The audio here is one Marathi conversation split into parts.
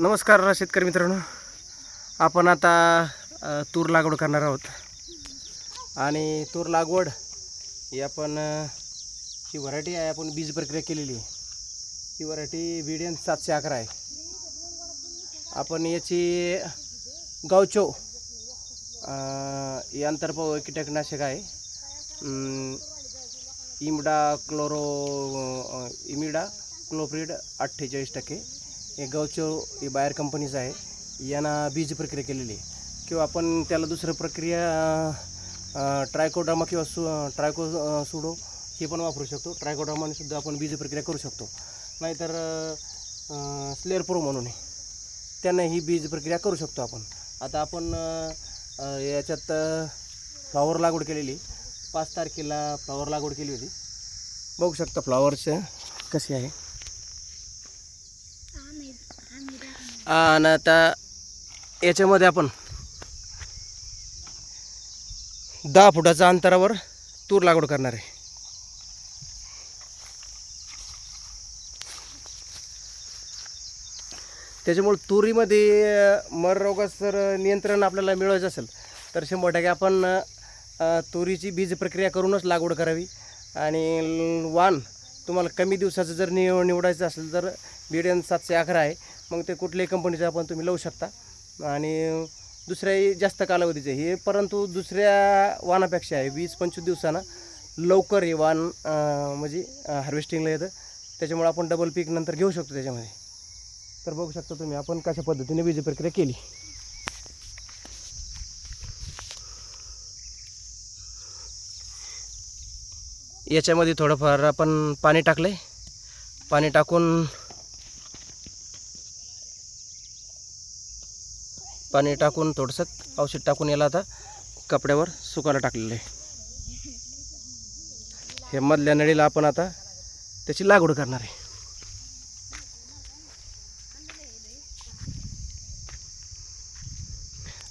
नमस्कार शेतकरी मित्रांनो. आपण आता तूर लागवड करणार आहोत. आणि तूर लागवड ही आपण ही व्हरायटी आहे आपण बीज प्रक्रिया केलेली आहे. ही व्हरायटी बीडियन सातशे अकरा आहे. आपण याची गावचो अ, ही कीटकनाशक आहे. इमडा क्लोरो इमिडा क्लोफ्रीड अठ्ठेचाळीस टक्के. हे गवचो हे बाहेर कंपनीचं आहे यांना बीज प्रक्रिया केलेली आहे. किंवा आपण त्याला दुसरं प्रक्रिया ट्रायकोड्रामा किंवा सु ट्रायको सुडो हे पण वापरू शकतो. ट्रायकोड्रामानेसुद्धा आपण बीज प्रक्रिया करू शकतो. नाहीतर स्लेअर प्रो म्हणून आहे. त्यांना ही बीज प्रक्रिया करू शकतो आपण. आता आपण याच्यात फ्लॉवर लागवड केलेली. पाच तारखेला फ्लॉवर लागवड केली होती. बघू शकता फ्लॉवरचं कसे आहे. आणि आता याच्यामध्ये आपण दहा फुटाच्या अंतरावर तूर लागवड करणार आहे. त्याच्यामुळे तुरीमध्ये अ, मर जर नियंत्रण आपल्याला मिळवायचं असेल तर शंभर टक्के आपण तुरीची बीज प्रक्रिया करूनच लागवड करावी. आणि वाण तुम्हाला कमी दिवसाचं जर निव निवडायचं असेल तर बी डी एन सातशे अकरा आहे. मग ते कुठल्याही कंपनीचं आपण तुम्ही लावू शकता. आणि दुसऱ्याही जास्त कालावधीचं. हे परंतु दुसऱ्या वाणापेक्षा आहे. वीस पंचवीस दिवसांना लवकर हे वाण म्हणजे हार्वेस्टिंगला येतं. त्याच्यामुळे आपण डबल पीक नंतर घेऊ शकतो त्याच्यामध्ये. तर बघू शकता तुम्ही आपण कशा पद्धतीने बीज प्रक्रिया केली. याच्यामध्ये थोडंफार आपण पाणी टाकलं आहे पाणी टाकून पाणी टाकून थोडंसं औषध टाकून याला आता कपड्यावर सुकायला टाकलेलं आहे. हे मधल्या नळीला आपण आता त्याची लागवड करणार आहे.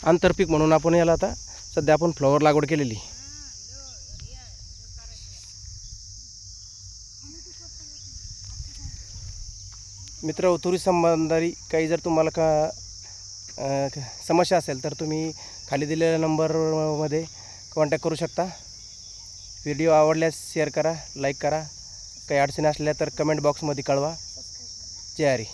आंतरपीक म्हणून आपण याला आता सध्या आपण फ्लॉवर लागवड केलेली मित्र तुरी संबंधारी काही जर तुम्हाला का समस्या असेल तर तुम्ही खाली दिलेल्या नंबरमध्ये कॉन्टॅक्ट करू शकता. व्हिडिओ आवडल्यास शेअर करा लाईक करा. काही अडचणी असल्या तर कमेंट बॉक्समध्ये कळवा. जय हरी.